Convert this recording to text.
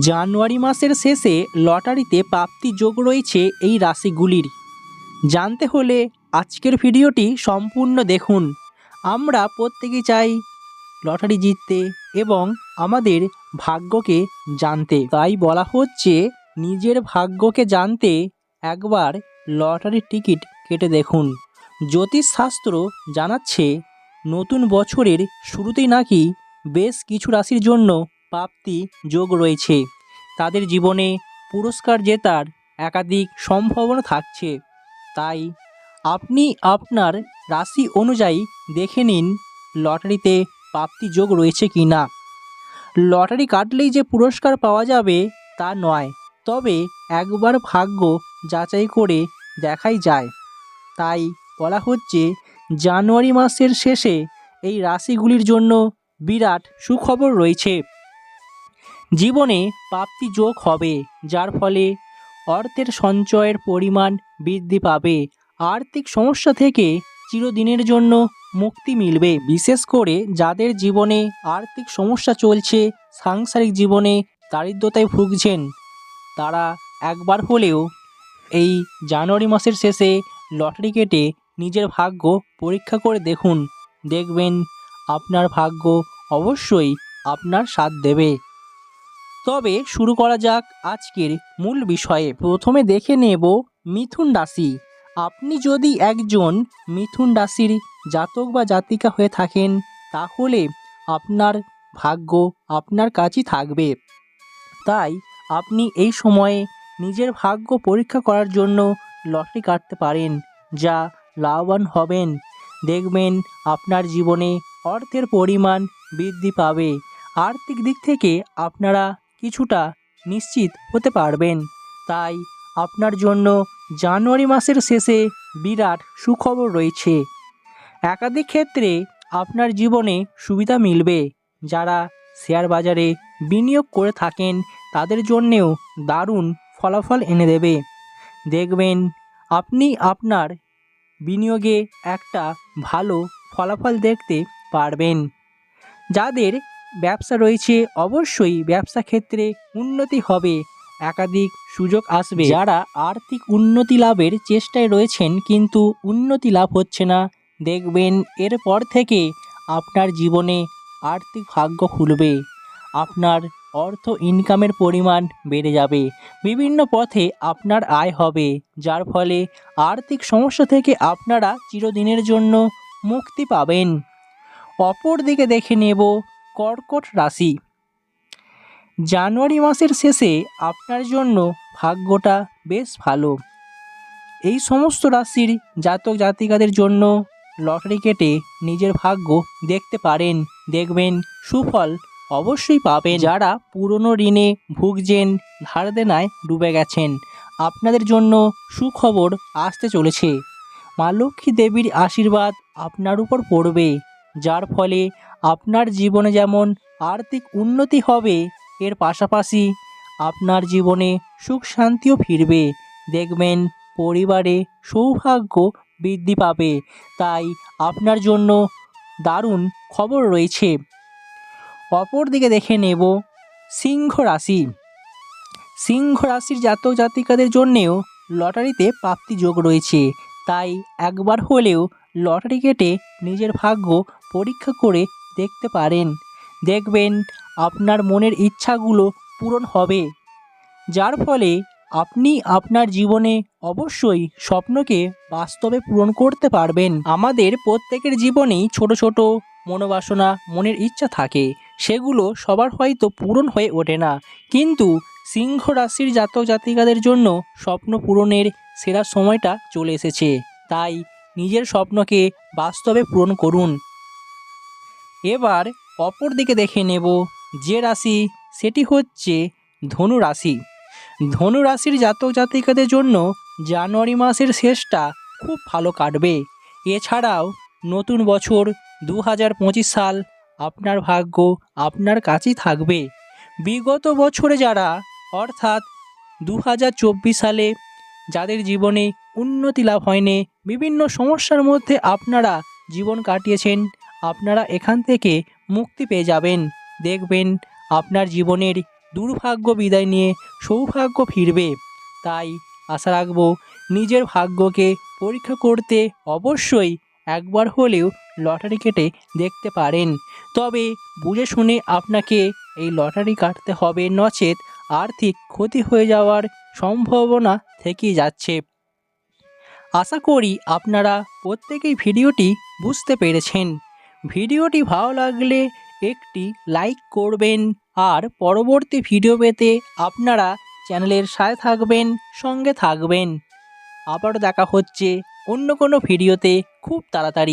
জানুয়ারি মাসের শেষে লটারিতে প্রাপ্তি যোগ রয়েছে এই রাশিগুলির। জানতে হলে আজকের ভিডিওটি সম্পূর্ণ দেখুন। আমরা প্রত্যেকে চাই লটারি জিততে এবং আমাদের ভাগ্যকে জানতে। তাই বলা হচ্ছে, নিজের ভাগ্যকে জানতে একবার লটারির টিকিট কেটে দেখুন। জ্যোতিষশাস্ত্র জানাচ্ছে, নতুন বছরের শুরুতেই নাকি বেশ কিছু রাশির জন্য প্রাপ্তি যোগ রয়েছে। তাদের জীবনে পুরস্কার জেতার একাধিক সম্ভাবনা থাকছে। তাই আপনি আপনার রাশি অনুযায়ী দেখে নিন লটারিতে প্রাপ্তি যোগ রয়েছে কি না লটারি কাটলেই যে পুরস্কার পাওয়া যাবে তা নয়, তবে একবার ভাগ্য যাচাই করে দেখাই যায়। তাই বলা হচ্ছে, জানুয়ারি মাসের শেষে এই রাশিগুলির জন্য বিরাট সুখবর রয়েছে। জীবনে প্রাপ্তি যোগ হবে, যার ফলে অর্থের সঞ্চয়ের পরিমাণ বৃদ্ধি পাবে। আর্থিক সমস্যা থেকে চিরদিনের জন্য মুক্তি মিলবে। বিশেষ করে যাদের জীবনে আর্থিক সমস্যা চলছে, সাংসারিক জীবনে দারিদ্রতায় ভুগছেন, তারা একবার হলেও এই জানুয়ারি মাসের শেষে লটারি কেটে নিজের ভাগ্য পরীক্ষা করে দেখুন। দেখবেন আপনার ভাগ্য অবশ্যই আপনার সাথ দেবে। তবে শুরু করা যাক আজকের মূল বিষয়ে। প্রথমে দেখে নেব মিথুন রাশি। আপনি যদি একজন মিথুন রাশির জাতক বা জাতিকা হয়ে থাকেন, তাহলে আপনার ভাগ্য আপনার কাছেই থাকবে। তাই আপনি এই সময়ে নিজের ভাগ্য পরীক্ষা করার জন্য লটারি কাটতে পারেন, যা লাভবান হবেন। দেখবেন আপনার জীবনে অর্থের পরিমাণ বৃদ্ধি পাবে। আর্থিক দিক থেকে আপনারা কিছুটা নিশ্চিত হতে পারবেন। তাই আপনার জন্য জানুয়ারি মাসের শেষে বিরাট সুখবর রয়েছে। একাধিক ক্ষেত্রে আপনার জীবনে সুবিধা মিলবে। যারা শেয়ার বাজারে বিনিয়োগ করে থাকেন, তাদের জন্যেও দারুণ ফলাফল এনে দেবে। দেখবেন আপনি আপনার বিনিয়োগে একটা ভালো ফলাফল দেখতে পারবেন। যাদের ব্যবসা রয়েছে, অবশ্যই ব্যবসা ক্ষেত্রে উন্নতি হবে। একাধিক সুযোগ আসবে। যারা আর্থিক উন্নতি লাভের চেষ্টায় রয়েছেন কিন্তু উন্নতি লাভ হচ্ছে না, দেখবেন এরপর থেকে আপনার জীবনে আর্থিক ভাগ্য খুলবে। আপনার অর্থ ইনকামের পরিমাণ বেড়ে যাবে। বিভিন্ন পথে আপনার আয় হবে, যার ফলে আর্থিক সমস্যা থেকে আপনারা চিরদিনের জন্য মুক্তি পাবেন। অপর দিকে দেখে নেব কর্কট রাশি। জানুয়ারি মাসের শেষে আপনার জন্য ভাগ্যটা বেশ ভালো। এই সমস্ত রাশির জাতক জাতিকাদের জন্য লটারি কেটে নিজের ভাগ্য দেখতে পারেন, দেখবেন সুফল অবশ্যই পাবেন। যারা পুরনো ঋণে ভুগছেন, ধার দেনায় ডুবে গেছেন, আপনাদের জন্য সুখবর আসতে চলেছে। মা লক্ষ্মী দেবীর আশীর্বাদ আপনার উপর পড়বে, যার ফলে আপনার জীবনে যেমন আর্থিক উন্নতি হবে, এর পাশাপাশি আপনার জীবনে সুখ শান্তিও ফিরবে। দেখবেন পরিবারে সৌভাগ্য বৃদ্ধি পাবে। তাই আপনার জন্য দারুণ খবর রয়েছে। অপর দিকে দেখে নেব সিংহ রাশি। সিংহ রাশির জাতক জাতিকাদের জন্যেও লটারিতে প্রাপ্তি যোগ রয়েছে। তাই একবার হলেও লটারি কেটে নিজের ভাগ্য পরীক্ষা করে দেখতে পারেন। দেখবেন আপনার মনের ইচ্ছাগুলো পূরণ হবে। যার ফলে আপনি আপনার জীবনে অবশ্যই স্বপ্নকে বাস্তবে পূরণ করতে পারবেন। আমাদের প্রত্যেকের জীবনেই ছোট ছোট মনোবাসনা, মনের ইচ্ছা থাকে। সেগুলো সবার হয়তো পূরণ হয়ে ওঠে না। কিন্তু সিংহ রাশির জাতক জাতিকাদের জন্য স্বপ্ন পূরণের সেরা সময়টা চলে এসেছে। তাই নিজের স্বপ্নকে বাস্তবে পূরণ করুন। এবার অপর দিকে দেখে নেব যে রাশি, সেটি হচ্ছে ধনু রাশি। ধনু রাশির জাতক জাতিকাদের জন্য জানুয়ারি মাসের শেষটা খুব ভালো কাটবে। এছাড়াও নতুন বছর দু হাজার পঁচিশ সাল আপনার ভাগ্য আপনার কাছেই থাকবে। বিগত বছরে যারা, অর্থাৎ দু হাজার চব্বিশ সালে যাদের জীবনে উন্নতি লাভ হয়নি, বিভিন্ন সমস্যার মধ্যে আপনারা জীবন কাটিয়েছেন আপনারা এখান থেকে মুক্তি পেয়ে যাবেন। দেখবেন আপনার জীবনের দুর্ভাগ্য বিদায় নিয়ে সৌভাগ্য ফিরবে। তাই আশা রাখব নিজের ভাগ্যকে পরীক্ষা করতে অবশ্যই একবার হলেও লটারি কেটে দেখতে পারেন। তবে বুঝে শুনে আপনাকে এই লটারি কাটতে হবে নচেত আর্থিক ক্ষতি হয়ে যাওয়ার সম্ভাবনা থেকেই যাচ্ছে। আশা করি আপনারা প্রত্যেকেই ভিডিওটি বুঝতে পেরেছেন। ভিডিওটি ভালো লাগলে একটি লাইক করবেন আর পরবর্তী ভিডিও পেতে আপনারা চ্যানেলের সাথে থাকবেন, সঙ্গে থাকবেন। আবার দেখা হচ্ছে অন্য কোনো ভিডিওতে খুব তাড়াতাড়ি।